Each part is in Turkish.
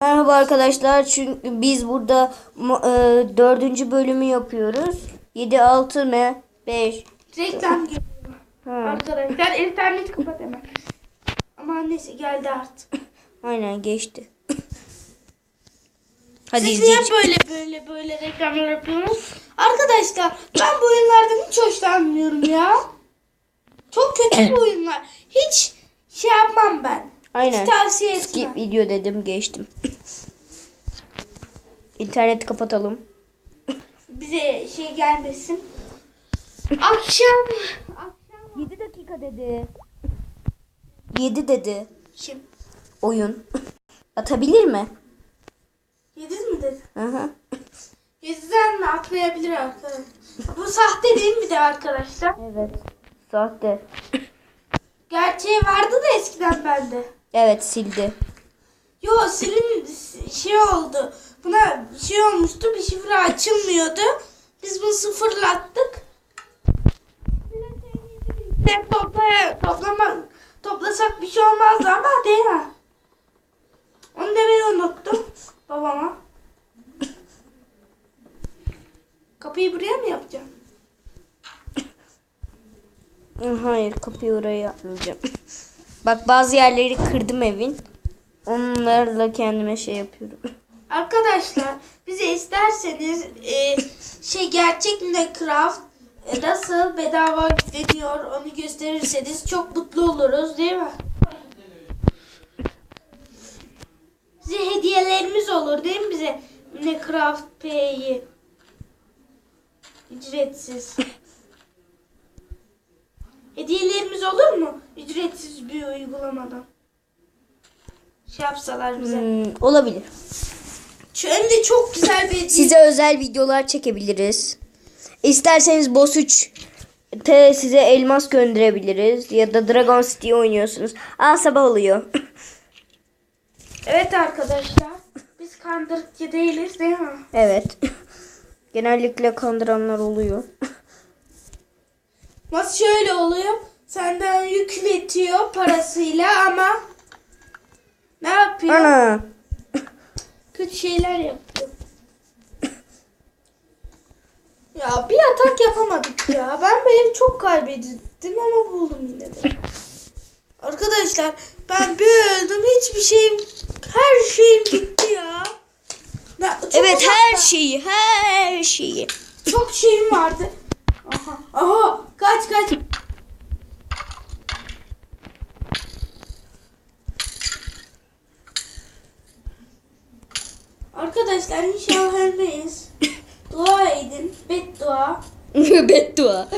Merhaba arkadaşlar. Çünkü biz burada e, dördüncü bölümü yapıyoruz. 7 6 mı? 5. Reklam geliyor. Arkadaşlar internet kapat hemen. Ama annesi geldi artık. aynen geçti. Hadi Siz niye izleyelim. böyle böyle böyle reklamlar yapıyorsunuz? Arkadaşlar ben bu oyunlardan hiç hoşlanmıyorum ya. Çok kötü bu oyunlar. Hiç şey yapmam ben. Aynen. Hiç tavsiye etmem. Skip video dedim geçtim. İnterneti kapatalım. Bize şey gelmesin. Akşam. Akşam. 7 dakika dedi. 7 dedi. Kim? Oyun. Atabilir mi? Yediz mi dedi? Hı hı. Yediden mi atlayabilir arkadaşlar? Bu sahte değil mi de arkadaşlar? Evet. Sahte. Gerçeği vardı da eskiden bende. Evet sildi. Yo silin şey oldu. Buna bir şey olmuştu. Bir şifre açılmıyordu. Biz bunu sıfırlattık. Hep topla, toplama, toplasak bir şey olmazdı ama değil mi? Onu demeyi unuttum babama. Kapıyı buraya mı yapacağım? Hayır kapıyı oraya yapmayacağım. Bak bazı yerleri kırdım evin. Onlarla kendime şey yapıyorum. Arkadaşlar bize isterseniz e, şey gerçek Minecraft e, nasıl bedava yükleniyor onu gösterirseniz çok mutlu oluruz değil mi? Size hediyelerimiz olur değil mi bize Minecraft P'yi ücretsiz. Hediyelerimiz olur mu? Ücretsiz bir uygulamadan. Şey yapsalar bize. Hmm, olabilir. Şu önde çok güzel bir hediye. Size özel videolar çekebiliriz. İsterseniz Boss 3 te size elmas gönderebiliriz. Ya da Dragon City oynuyorsunuz. Aa sabah oluyor. Evet arkadaşlar. Biz kandırıkçı değiliz değil mi? evet. Genellikle kandıranlar oluyor. Nasıl şöyle oluyor? Senden yükletiyor parasıyla ama ne yapıyor? Ana. Kötü şeyler yapıyor. Ya bir atak yapamadık ya. Ben böyle çok kaybettim ama buldum yine de. Arkadaşlar ben bir öldüm hiçbir şeyim her şeyim gitti ya. Çok Evet her uzakta. şeyi her şeyi. Çok şeyim vardı. Aha, aha, kaç kaç. Arkadaşlar inşallah ölmeyiz. Dua edin. Beddua. Beddua.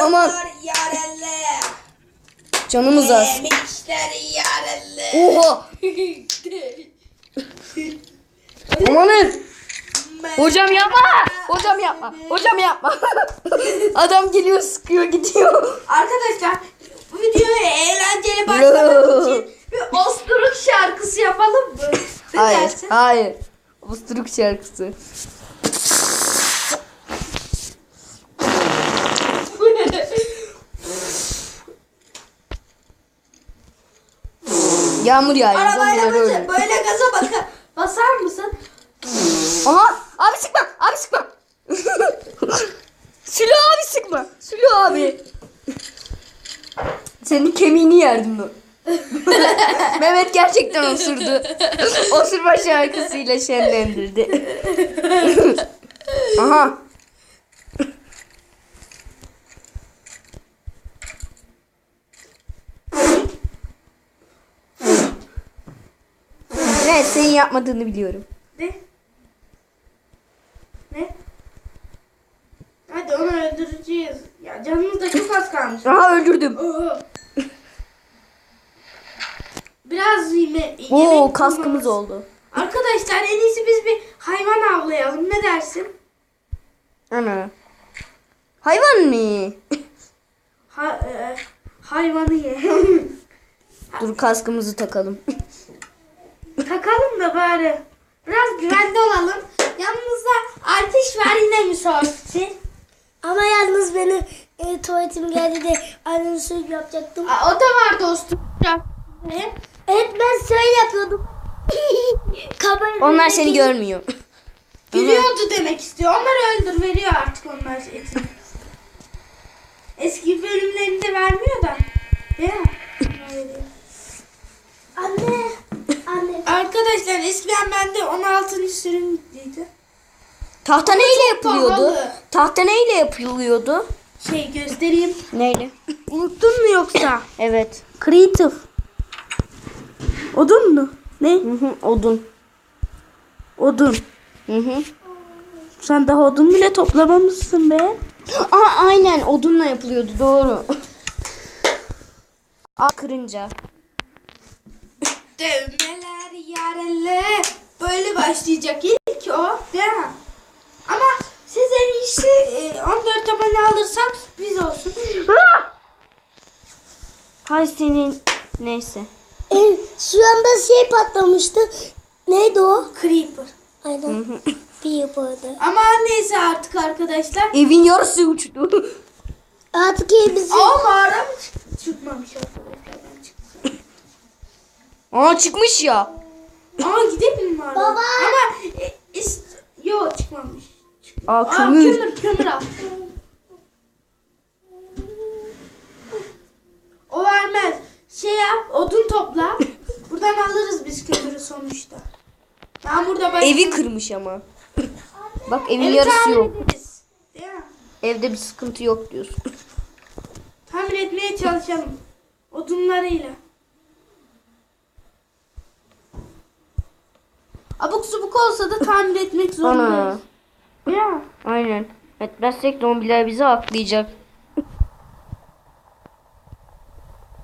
Aman. Canımız az. Oha. Amanın. Hocam yapma. Hocam yapma. Hocam yapma. Adam geliyor sıkıyor gidiyor. Arkadaşlar bu videoya eğlenceli başlamak için bir osturuk şarkısı yapalım mı? Ne Hayır. dersin? Hayır. Usturuk şarkısı. Yağmur yağıyor. Arabayla böyle gaza baka, basar mısın? Aha abi sıkma abi sıkma. Sülü abi sıkma. Sülü abi. Senin kemiğini yerdim ben. Mehmet gerçekten osurdu. Osurma şarkısıyla şenlendirdi. Aha. Evet senin yapmadığını biliyorum. Ne? Hadi onu öldüreceğiz. Ya canımız da çok az kalmış. Aha öldürdüm. Oho. Biraz yeme, Oo yemek kaskımız bulmamız- oldu. Arkadaşlar en iyisi biz bir hayvan avlayalım. Ne dersin? Ana. Hayvan mı? Ha, e, hayvanı ye. Dur kaskımızı takalım. Takalım da bari. Biraz güvende olalım. Yanımızda Alpiş var yine müsaitçi. Ama yalnız beni e, tuvaletim geldi de annem su yapacaktım. Aa, o da var dostum. Ne? Evet ben şöyle yapıyordum. Kamerayı Onlar seni görmüyor. Gülüyordu demek istiyor. Onları öldür veriyor artık onlar etini. Eski bölümlerinde vermiyor da. Değil mi? Veriyor. Anne. Anne. Arkadaşlar eskiden bende 16. sürümdeydi. Tahta neyle yapılıyordu? pahalı. Tahta neyle yapılıyordu? Şey göstereyim. Neyle? Unuttun mu yoksa? Evet. Creative. Odun mu? Ne? Hı hı, odun. Odun. Hı hı. Sen daha odun bile toplamamışsın be. Aa, aynen odunla yapılıyordu doğru. Aa, kırınca. Böyle başlayacak ilk o. Değil mi? Ama siz en iyisi e, 14 abone alırsak biz olsun. Hay senin. Neyse. E, şu anda şey patlamıştı. Neydi o? Creeper. Aynen. Bir yapardı. Ama neyse artık arkadaşlar. Evin yarısı uçtu. Artık elimizi... Aa mağara mı çık- çıkmamış arkadaşlar. Ben çıktım. Aa çıkmış ya. Aa gidelim mağara. Baba. Ama ist- yok çıkmamış. Aa Aa kömür. kömür kömür al. O vermez. Şey yap odun topla. Buradan alırız biz kömürü sonuçta. Ben burada başka... Evi kırmış ama. Bak evin Evi yarısı tamir yok. ederiz. Değil mi? Evde bir sıkıntı yok diyorsun. Tamir etmeye çalışalım. Odunlarıyla. Subuk olsa da tamir etmek Ana. zorundayız. Ya. Aynen. Etmezsek zombiler bizi aklayacak.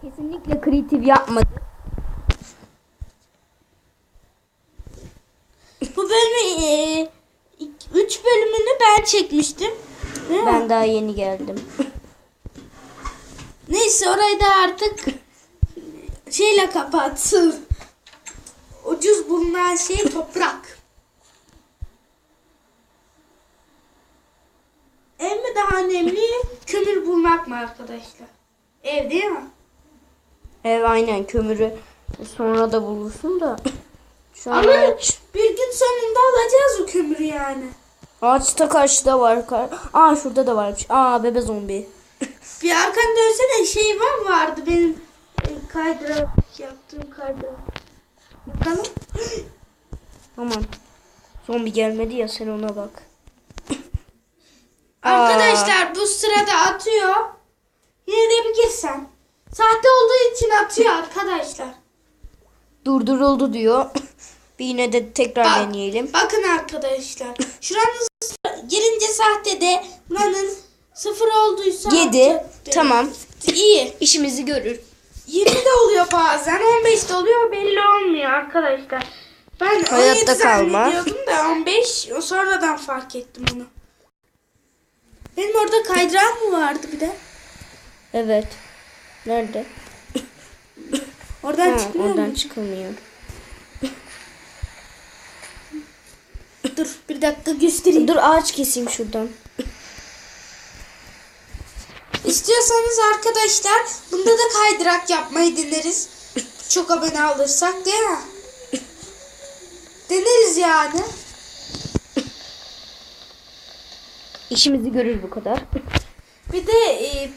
Kesinlikle kreatif yapmadı. Bu bölümü e, ik- üç bölümünü ben çekmiştim. Değil mi? Ben daha yeni geldim. Neyse orayı da artık şeyle kapatsın. Ucuz bulunan şey toprak. Mi daha önemli, kömür bulmak mı arkadaşlar? Ev değil mi? Ev aynen kömürü sonra da bulursun da. Şu an Ama ağaç, bir gün sonunda alacağız o kömürü yani. ağaçta karşıda var. Kar- Aa şurada da varmış. Aa bebe zombi. Bir arkan dönsene şey var vardı benim e, kaydıra yaptığım kaydıra. Bakalım. Aman. Zombi gelmedi ya sen ona bak. Arkadaşlar bu sırada atıyor. Yine de bir girsen. Sahte olduğu için atıyor arkadaşlar. Durduruldu diyor. bir yine de tekrar Bak, deneyelim. Bakın arkadaşlar. Şuranın girince sahte de buranın sıfır olduysa Yedi. atacak. Tamam. İyi. İşimizi görür. 20 de oluyor bazen. 15 de oluyor belli olmuyor arkadaşlar. Ben Hayatta 17 kalma. zannediyordum da 15 o sonradan fark ettim onu. Benim orada kaydırak mı vardı bir de? Evet. Nerede? Oradan Ha, çıkmıyor oradan mu? çıkılmıyor. Dur bir dakika göstereyim. Dur ağaç keseyim şuradan. İstiyorsanız arkadaşlar bunda da kaydırak yapmayı deneriz. Çok abone alırsak değil mi? Deneriz yani. İşimizi görür bu kadar. Bir de e,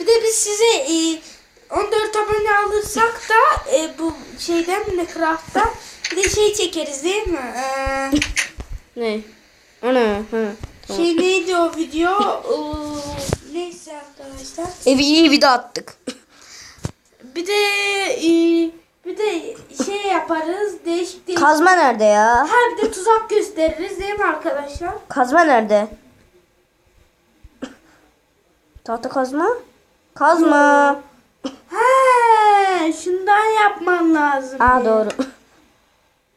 bir de biz size e, 14 abone alırsak da e, bu şeyden mi ne craft'tan bir de şey çekeriz değil mi? Ee, ne? Ana. Ha. Tamam. şey neydi o video? Ee, neyse arkadaşlar. Evi iyi de attık. Bir de e, bir de şey yaparız değişik değişik. Kazma nerede ya? Ha bir de tuzak gösteririz değil mi arkadaşlar? Kazma nerede? Tahta kazma? Kazma. He, şundan yapman lazım. Aa doğru.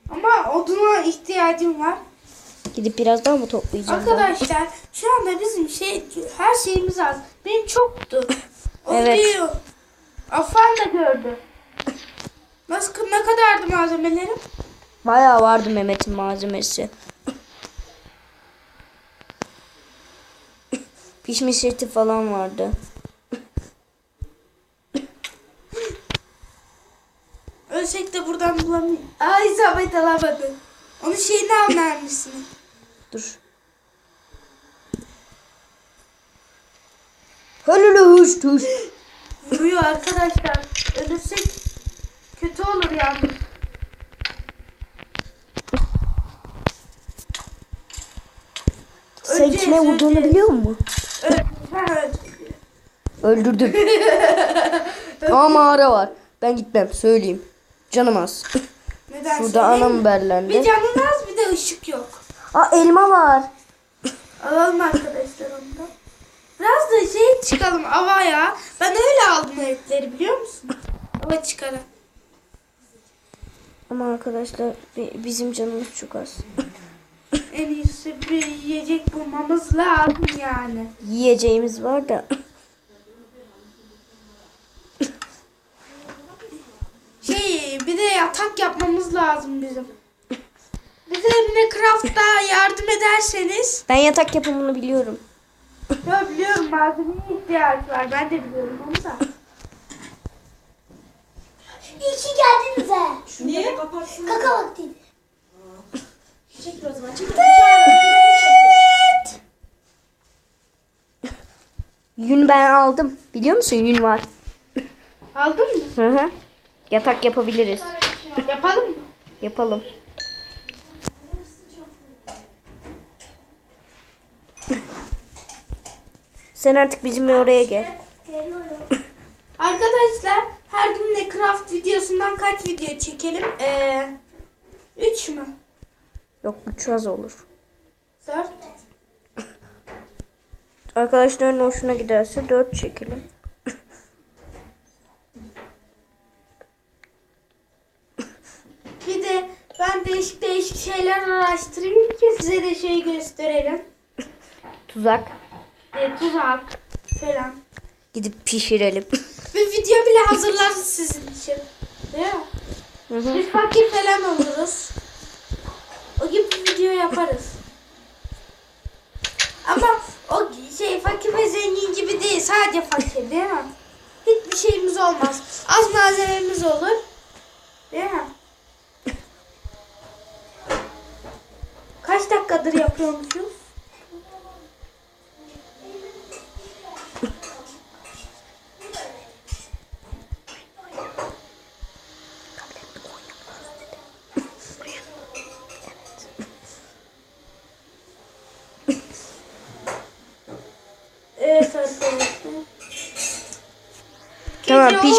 Ama oduna ihtiyacım var. Gidip biraz daha mı toplayacağım? Arkadaşlar şu anda bizim şey her şeyimiz az. Benim çoktu. O Evet. videoyu Afan da gördü. Nasıl ne kadardı malzemelerim? Bayağı vardı Mehmet'in malzemesi. Pişmiş eti falan vardı. Ölsek de buradan bulamayız. Aa isabet alamadım. Onun şeyini al mermisini. Dur. Hello huş huş. Vuruyor arkadaşlar. Ölürsek kötü olur yalnız. Sen Önce- kime vurduğunu biliyor musun? Öldürdüm. Ama mağara var. Ben gitmem söyleyeyim. Canım az. Neden Şurada anam berlendi. Bir canın az bir de ışık yok. Aa elma var. Alalım arkadaşlar onu da. Biraz da şey çıkalım havaya. Ben öyle aldım etleri biliyor musun? Hava çıkarın. Ama arkadaşlar bi- bizim canımız çok az. En iyisi bir yiyecek bulmamız lazım yani. Yiyeceğimiz var da. Şey bir de yatak yapmamız lazım bizim. Bize Minecraft'ta yardım ederseniz. Ben yatak yapımını biliyorum. Ya biliyorum malzemeye ihtiyaç var. Ben de biliyorum onu da. İyi ki geldiniz ha. Niye? Kapatsın. Kaka vaktiydi. Çekil o zaman. Çekil. Yün ben aldım. Biliyor musun yün var. Aldın mı? Hı hı. Yatak yapabiliriz. Yapalım mı? Yapalım. Sen artık bizimle oraya gel. Arkadaşlar her gün Minecraft videosundan kaç video çekelim? Ee, 3 mü? Yok üç az olur. 4 Arkadaşların hoşuna giderse dört çekelim. Bir de ben değişik değişik şeyler araştırayım ki size de şey gösterelim. Tuzak. E, tuzak falan. Gidip pişirelim. Bir video bile hazırlarız sizin için. Değil mi? Hı hı. Biz fakir falan oluruz. O gibi bir video yaparız. Ama o şey fakir ve zengin gibi değil. Sadece fakir değil mi? Hiçbir şeyimiz olmaz. Az malzememiz olur. Değil mi? Kaç dakikadır yapıyormuşuz?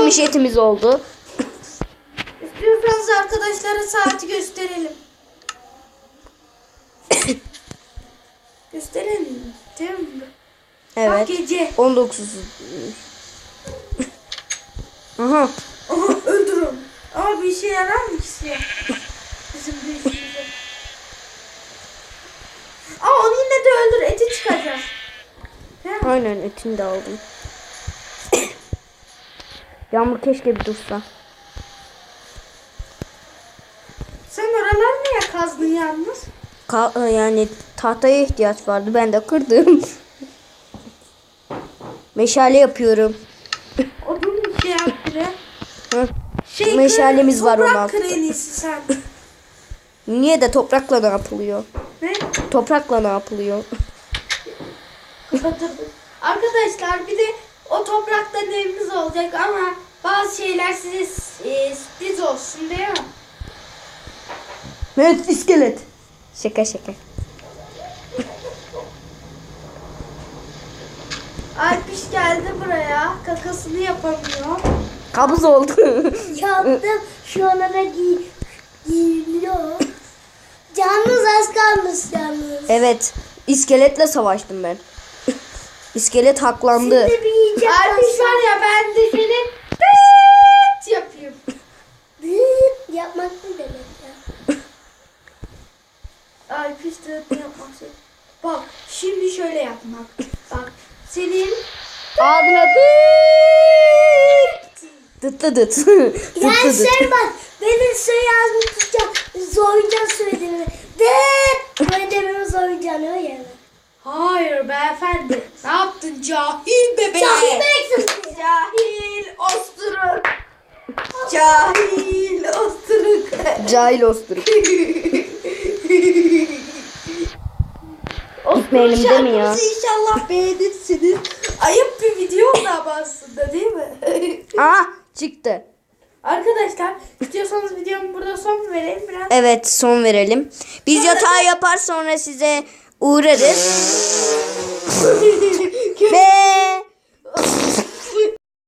Pişmiş etimiz oldu. İstiyorsanız arkadaşlara saati gösterelim. gösterelim? Değil mi? Bak Evet. gece. 19. Aha. Aha öldür onu. Ama bir işe yarar mı ki siyah? Bizim bir işimize. Aa onu yine de öldür. Eti çıkacak. Aynen etini de aldım. Yağmur keşke bir dursa. Sen oraları niye kazdın yalnız? Ka- yani tahtaya ihtiyaç vardı. Ben de kırdım. Meşale yapıyorum. Odun şey yap. Şey, Meşalemiz var onun altında. sen. Niye de toprakla ne yapılıyor? Ne? Toprakla ne yapılıyor? Arkadaşlar bir de o topraktan evimiz olacak ama bazı şeyler size e, sürpriz olsun değil mi? Evet iskelet. Şaka şaka. Alpiş geldi buraya. Kakasını yapamıyor. Kabız oldu. Yaptım. Şu ana da giy giyiliyor. Canınız az kalmış yalnız. evet. iskeletle savaştım ben. İskelet haklandı. Bir Alpiş var ya ben de seni tıt yapayım. Büyük yapmak ne demek ya? Alpiş tıt yapmak şey. Bak şimdi şöyle yapmak. Bak senin Ağzına dıt dıt dıt dıt. Yani Dıt dıt dıt. sen bak benim söz yazmış tutacağım. Zoycan söylediğini. De böyle dememi zoycan öyle mi? Hayır beyefendi. Ne yaptın cahil bebe? Cahil bebeksin. Cahil osturuk. Cahil osturuk. Cahil osturuk. Gitmeyelim değil mi ya? İnşallah beğenirsiniz. Ayıp bir video oldu ama aslında değil mi? Aa çıktı. Arkadaşlar istiyorsanız videomu burada son vereyim biraz. Evet son verelim. Biz yatağı yapar sonra size uğrarız. Ve